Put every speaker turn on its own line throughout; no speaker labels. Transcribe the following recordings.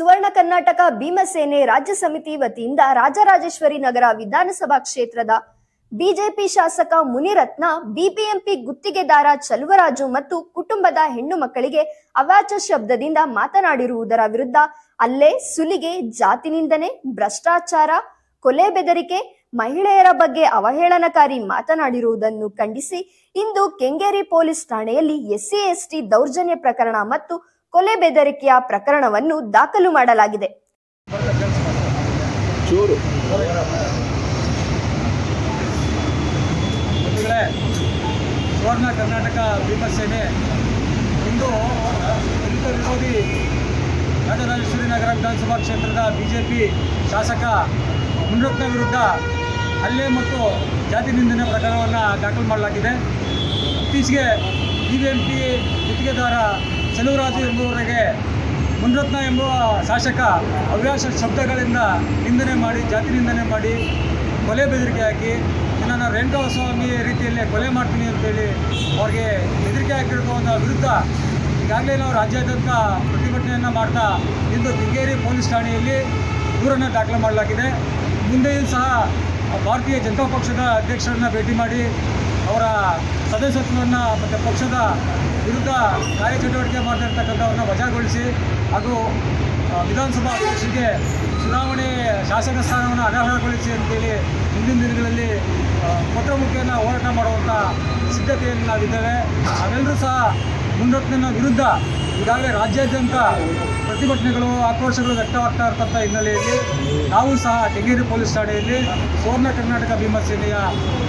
ಸುವರ್ಣ ಕರ್ನಾಟಕ ಭೀಮಸೇನೆ ರಾಜ್ಯ ಸಮಿತಿ ವತಿಯಿಂದ ರಾಜರಾಜೇಶ್ವರಿ ನಗರ ವಿಧಾನಸಭಾ ಕ್ಷೇತ್ರದ ಬಿಜೆಪಿ ಶಾಸಕ ಮುನಿರತ್ನ, ಬಿಬಿಎಂಪಿ ಗುತ್ತಿಗೆದಾರ ಚಲುವರಾಜು ಮತ್ತು ಕುಟುಂಬದ ಹೆಣ್ಣು ಮಕ್ಕಳಿಗೆ ಅವಾಚ್ಯ ಶಬ್ದದಿಂದ ಮಾತನಾಡಿರುವುದರ ವಿರುದ್ಧ ಅಲ್ಲೇ ಸುಲಿಗೆ, ಜಾತಿ ನಿಂದನೆ, ಭ್ರಷ್ಟಾಚಾರ, ಕೊಲೆ ಬೆದರಿಕೆ, ಮಹಿಳೆಯರ ಬಗ್ಗೆ ಅವಹೇಳನಕಾರಿ ಮಾತನಾಡಿರುವುದನ್ನು ಖಂಡಿಸಿ ಇಂದು ಕೆಂಗೇರಿ ಪೊಲೀಸ್ ಠಾಣೆಯಲ್ಲಿ ಎಸ್ಸಿ, ಎಸ್ಟಿ ದೌರ್ಜನ್ಯ ಪ್ರಕರಣ ಮತ್ತು ಕೊಲೆ ಬೆದರಿಕೆಯ ಪ್ರಕರಣವನ್ನು ದಾಖಲು ಮಾಡಲಾಗಿದೆ.
ಸುವರ್ಣ ಕರ್ನಾಟಕ ಭೀಮಸೇನೆ ಇಂದು ದಲಿತ ವಿರೋಧಿ ರಾಜರಾಜೇಶ್ವರಿ ನಗರ ವಿಧಾನಸಭಾ ಕ್ಷೇತ್ರದ ಬಿ ಜೆ ಪಿ ಶಾಸಕ ಮುನಿರತ್ನ ವಿರುದ್ಧ ಹಲ್ಲೆ ಮತ್ತು ಜಾತಿ ನಿಂದನೆ ಪ್ರಕರಣವನ್ನು ದಾಖಲು ಮಾಡಲಾಗಿದೆ. ಇತ್ತೀಚೆಗೆ ಬಿ ಬಿ ಎಂ ಪಿ ಗುತ್ತಿಗೆದಾರ ಚೆಲುವರಾಜು ಎಂಬುವವರಿಗೆ ಮುನ್ರತ್ನ ಎಂಬುವ ಶಾಸಕ ಹವ್ಯಾಸ ಶಬ್ದಗಳಿಂದ ನಿಂದನೆ ಮಾಡಿ, ಜಾತಿ ನಿಂದನೆ ಮಾಡಿ ಕೊಲೆ ಬೆದರಿಕೆ ಹಾಕಿ ನನ್ನ ರೇಣುಕಾಸ್ವಾಮಿ ರೀತಿಯಲ್ಲಿ ಕೊಲೆ ಮಾಡ್ತೀನಿ ಅಂತೇಳಿ ಅವ್ರಿಗೆ ಬೆದರಿಕೆ ಹಾಕಿರುವಂಥ ವಿರುದ್ಧ ಈಗಾಗಲೇ ನಾವು ರಾಜ್ಯಾದ್ಯಂತ ಪ್ರತಿಭಟನೆಯನ್ನು ಮಾಡ್ತಾ ಇಂದು ಕಿಂಗೇರಿ ಪೊಲೀಸ್ ಠಾಣೆಯಲ್ಲಿ ದೂರನ್ನು ದಾಖಲು ಮಾಡಲಾಗಿದೆ. ಮುಂದೆಯೂ ಸಹ ಭಾರತೀಯ ಜನತಾ ಪಕ್ಷದ ಅಧ್ಯಕ್ಷರನ್ನ ಭೇಟಿ ಮಾಡಿ ಅವರ ಸದಸ್ಯತ್ವವನ್ನು ಮತ್ತು ಪಕ್ಷದ ವಿರುದ್ಧ ಕಾರ್ಯಚಟುವಟಿಕೆ ಮಾಡ್ತಿರ್ತಕ್ಕಂಥವ್ರನ್ನ ವಜಾಗೊಳಿಸಿ ಹಾಗೂ ವಿಧಾನಸಭಾ ಅಧ್ಯಕ್ಷರಿಗೆ ಚುನಾವಣೆ ಶಾಸಕ ಸ್ಥಾನವನ್ನು ಅನರ್ಹಗೊಳಿಸಿ ಅಂತೇಳಿ ಮುಂದಿನ ದಿನಗಳಲ್ಲಿ ಕೊಟ್ಟ ಮುಖ್ಯನ ಹೋರಾಟ ಮಾಡುವಂಥ ಸಿದ್ಧತೆಯಲ್ಲಿ ನಾವಿದ್ದೇವೆ. ನಾವೆಲ್ಲರೂ ಸಹ ಮುನ್ರತ್ನ ವಿರುದ್ಧ ಈಗಾಗಲೇ ರಾಜ್ಯಾದ್ಯಂತ ಪ್ರತಿಭಟನೆಗಳು, ಆಕ್ರೋಶಗಳು ವ್ಯಕ್ತವಾಗ್ತಾ ಇರ್ತಕ್ಕಂಥ ಹಿನ್ನೆಲೆಯಲ್ಲಿ ನಾವು ಸಹ ಕೆಂಗೇರಿ ಪೊಲೀಸ್ ಠಾಣೆಯಲ್ಲಿ ಸುವರ್ಣ ಕರ್ನಾಟಕ ಭೀಮಸೇನೆಯ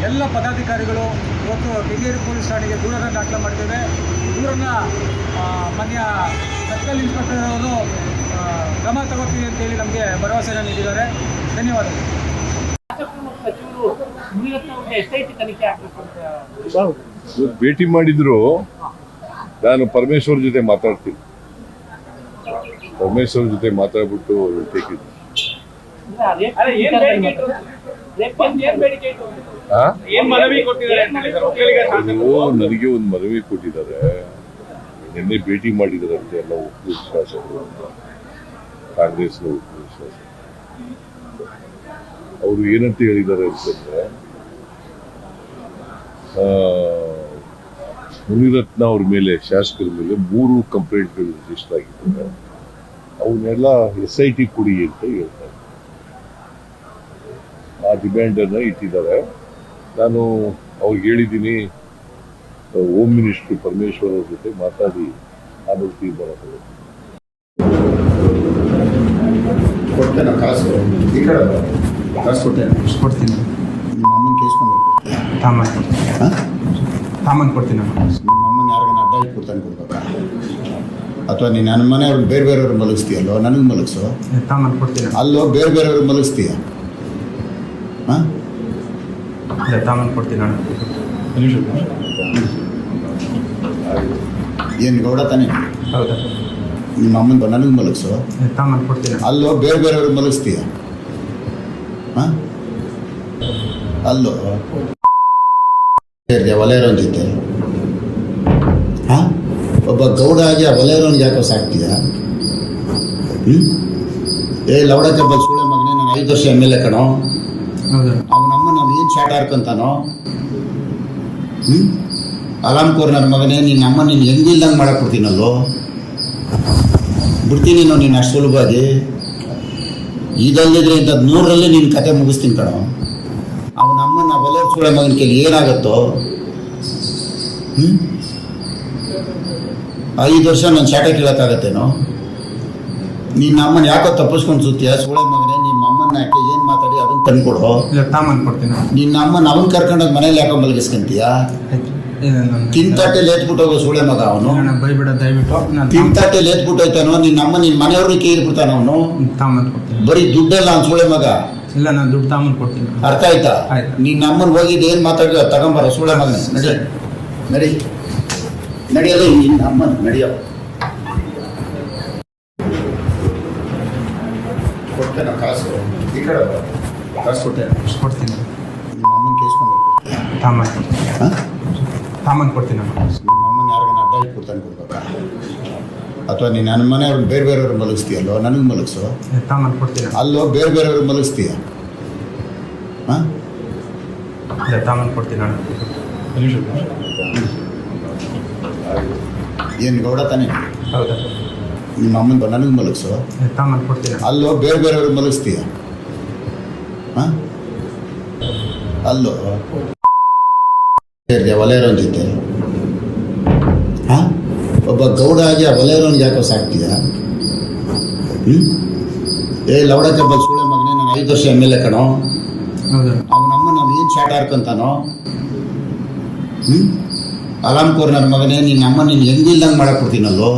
ಎಲ್ಲ ಪದಾಧಿಕಾರಿಗಳು ಇವತ್ತು ಕೆಂಗೇರಿ ಪೊಲೀಸ್ ಠಾಣೆಗೆ ದೂರನ್ನು ದಾಖಲೆ ಮಾಡಿದ್ದೇವೆ ದೂರನ್ನು ಮನೆಯ ಸರ್ಕಲ್ ಇನ್ಸ್ಪೆಕ್ಟರ್ ಅವರು ಕ್ರಮ ತಗೋತೀವಿ ಅಂತೇಳಿ ನಮಗೆ ಭರವಸೆಯನ್ನು ನೀಡಿದ್ದಾರೆ. ಧನ್ಯವಾದಗಳು.
ಭೇಟಿ ಮಾಡಿದ್ರು, ನಾನು ಪರಮೇಶ್ವರ್ ಜೊತೆ ಮಾತಾಡ್ತೀನಿ. ಪರಮೇಶ್ವರ್ ಜೊತೆ ಮಾತಾಡ್ಬಿಟ್ಟು ಅವರು ನನಗೆ ಒಂದು ಮನವಿ ಕೊಟ್ಟಿದ್ದಾರೆ. ನಿನ್ನೆ ಭೇಟಿ ಮಾಡಿದಾರಂತೆ ಎಲ್ಲ ಒಪ್ಪಿ ಶಾಸಕರು ಅಂತ. ಕಾಂಗ್ರೆಸ್ ಒಕ್ಕಲು ಶಾಸಕರು ಅವರು ಏನಂತ ಹೇಳಿದ್ದಾರೆ ಅಂತಂದ್ರೆ ಆ, ಮುನಿರತ್ನ ಅವ್ರ ಮೇಲೆ ಶಾಸಕರ ಮೇಲೆ ಮೂರು ಕಂಪ್ಲೇಂಟ್ಗಳು ರಿಜಿಸ್ಟರ್ ಆಗಿದ್ದಾರೆ ಅವನ್ನೆಲ್ಲ ಎಸ್ ಐ ಟಿ ಕೊಡಿ ಅಂತ ಹೇಳ್ತಾರೆ. ಆ ಡಿಮ್ಯಾಂಡನ್ನು ಇಟ್ಟಿದ್ದಾರೆ. ನಾನು ಅವ್ರಿಗೆ ಹೇಳಿದ್ದೀನಿ ಹೋಮ್ ಮಿನಿಸ್ಟ್ರು ಪರಮೇಶ್ವರ್ ಅವ್ರ ಜೊತೆ ಮಾತಾಡಿ ಆಮೇಲೆ ತೀರ್ಮಾನ ಬರೋದು
ಕೊಡ್ತೇನೆ ಕಾಸು. ಈ ಕಡೆ ಕಾಸು ಕೊಡ್ತೇನೆ.
ಕೊಡ್ತೀನಿ.
ನಿಮ್ಮ ಅಮ್ಮನ ಕೇಸ್ಕೊಂಡು
ತಾಮನ್ ತಾಮನ್ ಕೊಡ್ತೀನಿ.
ನಿಮ್ಮ ಅಮ್ಮನ ಯಾರಿಗಾನ ಅಡ್ಡ ಇಟ್ಟು ಕೊಡ್ತಾನೆ ಕೊಡ್ಬೇಕಾ? ಅಥವಾ ನೀನು ನನ್ನ ಮನೆಯವ್ರನ್ನ ಬೇರೆ ಬೇರೆಯವ್ರು ಮಲಗಿಸ್ತೀಯಲ್ಲೋ ನನಗೆ ಮಲಗಿಸೋ? ಅಲ್ಲೋ ಬೇರೆ ಬೇರೆಯವ್ರು ಮಲಗಿಸ್ತೀಯ? ಹಾಂ? ಏನು ಗೌಡ ತಾನೇ?
ಹೌದಾ?
ನಿಮ್ಮ ಅಮ್ಮನ ನನಗೆ ಮಲಗಿಸೋ? ಅಲ್ಲೋ ಬೇರೆ ಬೇರೆಯವ್ರು ಮಲಗಿಸ್ತೀಯ? ಹಾಂ? ಅಲ್ಲೋ. ವಲಯರೋನ್ ಜೊತೆ. ಹಾಂ? ಒಬ್ಬ ಗೌಡ ಆಗಿ ಆ ವಲಯರೋನ್ಗೆ ಯಾಕೋ ಸಾಕ್ತೀಯ ಹ್ಞೂ ಏ ಲೌಡ ಕಬ್ಬಲ್ ಸುಳೆ ಮಗನೇ ನಾನು ಐದು ವರ್ಷ ಎಂ ಎಲ್ ಎ ಕಣೋ. ಅವನಮ್ಮ ನಾವು ಏನು ಶಾಟ್ ಹಾರ್ಕೊಂತಾನೋ ಹ್ಞೂ ನನ್ನ ಮಗನೇ ನಿನ್ನ ಅಮ್ಮ ನೀನು ಹೆಂಗಿಲ್ದಂಗೆ ಮಾಡಕ್ಕೆ ಕೊಡ್ತೀನಲ್ಲೋ ಬಿಡ್ತೀನಿ ನಾವು ನೀನು ಅಷ್ಟು ಸುಲಭವಾಗಿ. ಇದಲ್ಲದ್ರೆ ಇಂಥದ್ದು ನೂರರಲ್ಲಿ ನೀನು ಕತೆ ಮುಗಿಸ್ತೀನಿ ಕಣೋ. ಅವನಮ್ಮ ನಾವು ಒಲೆ ಸುಳೆ ಮಗನ ಕೈಲಿ ಏನಾಗುತ್ತೋ? ಹ್ಞೂ ಐದು ವರ್ಷ ನಾನು ಶಾಟ ಕೇಳೋಕ್ಕಾಗತ್ತೇನೋ? ನಿನ್ನ ಅಮ್ಮನ ಯಾಕೋ ತಪ್ಪಿಸ್ಕೊಂಡು ಸುತ್ತೀಯ? ಸೂಳೆ ಮಗನೇ ನಿಮ್ಮ ಅಮ್ಮನ ಯಾಕೆ ಏನು ಮಾತಾಡಿ ಅದನ್ನ ತಂದ್ಕೊಡು
ಇಲ್ಲ ತಾಮನ್ ಕೊಡ್ತೀನಿ.
ನಿನ್ನ ಅಮ್ಮನ ಅವನ್ ಕರ್ಕೊಂಡೋಗಿ ಮನೇಲಿ ಯಾಕೋ ಮಲಗಿಸ್ಕೊಂತೀಯ? ತಿಂತಾಟೆ ಲೇತ್ಬಿಟ್ಟು ಹೋಗೋ ಸೋಳೆ ಮಗ ಅವನು?
ಬೈಬಿಡ ದಯವಿಟ್ಟು. ನಾನು
ತಿಂತಾಟೆ ಲೇತ್ಬಿಟ್ಟು ಹೋಯ್ತಾನೋ ನಿನ್ನ ಅಮ್ಮ ನಿನ್ನ ಮನೆಯವ್ರಿಗೆ ಕೇಳ್ಬಿಡ್ತಾನ ಅವನು? ಬರೀ ದುಡ್ಡಲ್ಲ ಅವ್ನು ಸೂಳೆ ಮಗ?
ಇಲ್ಲ ನಾನು ದುಡ್ಡು ತಾಮನ್ ಕೊಡ್ತೀನಿ.
ಅರ್ಥ ಆಯ್ತಾ?
ಆಯ್ತು.
ನಿನ್ನ ಅಮ್ಮನ ಹೋಗಿದ್ದು ಏನು ಮಾತಾಡಿದ ತಗೊಂಬರ ಸೂಳೆ ಮಗನೇ. ನಡಿ. ನಡಿ. ನಡಿಯಲ್ಲ ನಿನ್ನ ನಮ್ಮ ನಡಿಯೋ. ಕೊಡ್ತೇನೆ ಕಾಸು. ಈ ಕಡೆ. ಕಾಸು ಕೊಡ್ತೇನೆ.
ಕೊಡ್ತೀನಿ.
ನಿಮ್ಮ ಅಮ್ಮನ ಕೇಸ್ಕೊಂಡು
ತಾಮನ್ ತಾಮನ್ ಕೊಡ್ತೀನಿ
ನಿಮ್ಮ ಅಮ್ಮನ ಯಾರಿಗಾನ ಅಡ್ಡ ಇಟ್ಟು ಕೊಡ್ತಾನೆ ಕೊಡ್ಬೇಕಾ? ಅಥವಾ ನೀನು ನನ್ನ ಮನೆಯವ್ರು ಬೇರೆ ಬೇರೆಯವ್ರು ಮಲಗಿಸ್ತೀಯಲ್ಲೋ? ನನಗೆ ಮಲಗಿಸೋ?
ತಾಮನ್ ಕೊಡ್ತೀನಿ
ಅಲ್ಲೋ ಬೇರೆ ಬೇರೆಯವ್ರು ಮಲಗಿಸ್ತೀಯ? ಹಾಂ?
ಇಲ್ಲ ತಾಮನ್ ಕೊಡ್ತೀನಿ ಅಣ್ಣ.
ಏನು ಗೌಡ ತಾನೇ?
ಹೌದಾ?
ನಿಮ್ಮ ಅಮ್ಮನ ನನಗೆ ಮಲಗಿಸು? ಅಲ್ಲೋ ಬೇರೆ ಬೇರೆಯವ್ರಿಗೆ ಮಲಗಿಸ್ತೀಯ? ಹಾಂ? ಅಲ್ಲೋ? ಒಲೆಯರೋನ್ ಜೊತೆ? ಹಾಂ? ಒಬ್ಬ ಗೌಡ ಆಗಿ ಆ ಒಲೆಯರೋನ್ ಯಾಕೋ ಸಾಕ್ತೀಯ? ಹ್ಞೂ ಏ ಲವಡಕ್ಕೆ ಬಲ್ ಸುಳೆ ಮಗನೇ ನಾನು ಐದು ವರ್ಷ ಎಂ ಎಲ್ ಎ ಕಣೋ. ಅವನಮ್ಮ ನಾವು ಏನು ಶಾಟ್ ಆಡ್ಕೊಂತಾನೋ ಹ್ಞೂ ಅಲಾಮ್ಕೋರ್ ನನ್ನ ಮಗನೇ ನಿನ್ನ ಅಮ್ಮ ನೀನು ಹೆಂಗಿಲ್ದಂಗೆ ಮಾಡಕ್ಕೆ ಕೊಡ್ತೀನಲ್ಲೋ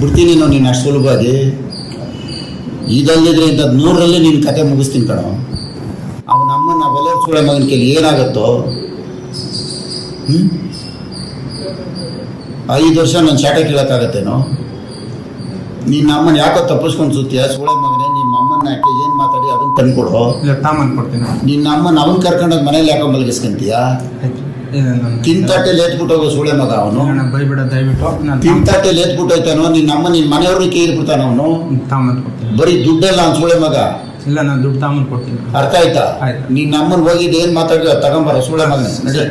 ಬಿಡ್ತೀನಿ ನಾವು ನೀನು ಅಷ್ಟು ಸುಲಭವಾಗಿ. ಇದಲ್ಲಿದ್ರೆ ಇಂಥದ್ದು ನೂರರಲ್ಲಿ ನಿನ್ನ ಕತೆ ಮುಗಿಸ್ತೀನಿ ಕಣ. ಅವನ ಅಮ್ಮನ ಒಲೆ ಸೂಳೆ ಮಗನ ಕೇಳಿ ಏನಾಗುತ್ತೋ? ಹ್ಞೂ ಐದು ವರ್ಷ ನಾನು ಶಾಟ ಕೇಳೋಕ್ಕಾಗತ್ತೇನೋ? ನಿನ್ನ ಅಮ್ಮನ ಯಾಕೋ ತಪ್ಪಿಸ್ಕೊಂಡು ಸುತ್ತೀಯ? ಸೂಳೆ ಮಗನೇ ನಿಮ್ಮ ಅಮ್ಮನ ಯಾಕೆ ಏನು ಮಾತಾಡಿ ಅದನ್ನು ತಂದ್ಕೊಡು?
ಕೊಡ್ತೀನಿ
ನಿನ್ನ ಅಮ್ಮನ ಅವನ್ ಕರ್ಕೊಂಡೋಗಿ ಮನೇಲಿ ಯಾಕೋ ಮಲಗಿಸ್ಕೊಂತೀಯ?
ಆಯ್ತು ಇಲ್ಲ ನಾನು
ತಿಂತಾಟೆ ಹೋಗೋ ಸುಳೆ ಮಗ ಅವನು.
ಬೈಬೇಡ ದಯವಿಟ್ಟು. ನಾನು
ತಿಂತಾಟೆ ಲೇತ್ಬಿಟ್ಟು ಹೋಯ್ತಾನೋ ನಿನ್ನ ಅಮ್ಮ ನಿನ್ನ ಮನೆಯವ್ರನ್ನ ಕೇಳ್ಬಿಡ್ತಾನ ಅವನು?
ಕೊಡ್ತೀನಿ.
ಬರೀ ದುಡ್ಡೆಲ್ಲ ಅವ್ನು ಸುಳೆ ಮಗ?
ಇಲ್ಲ ನಾನು ದುಡ್ಡು ತಾಮನ್ ಕೊಡ್ತೀನಿ.
ಅರ್ಥ ಆಯ್ತಾ?
ಆಯ್ತು.
ನಿನ್ನ ಅಮ್ಮನ ಹೋಗಿದ್ದು ಏನು ಮಾತಾಡಿದ? ತಗೊಂಬರ ಸುಳೆ ಮಗ ನಡಿ.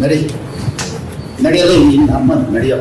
ನಡಿ. ನಡಿಯಲ್ಲ ನಿನ್ನ ಅಮ್ಮನ ನಡಿಯೋ.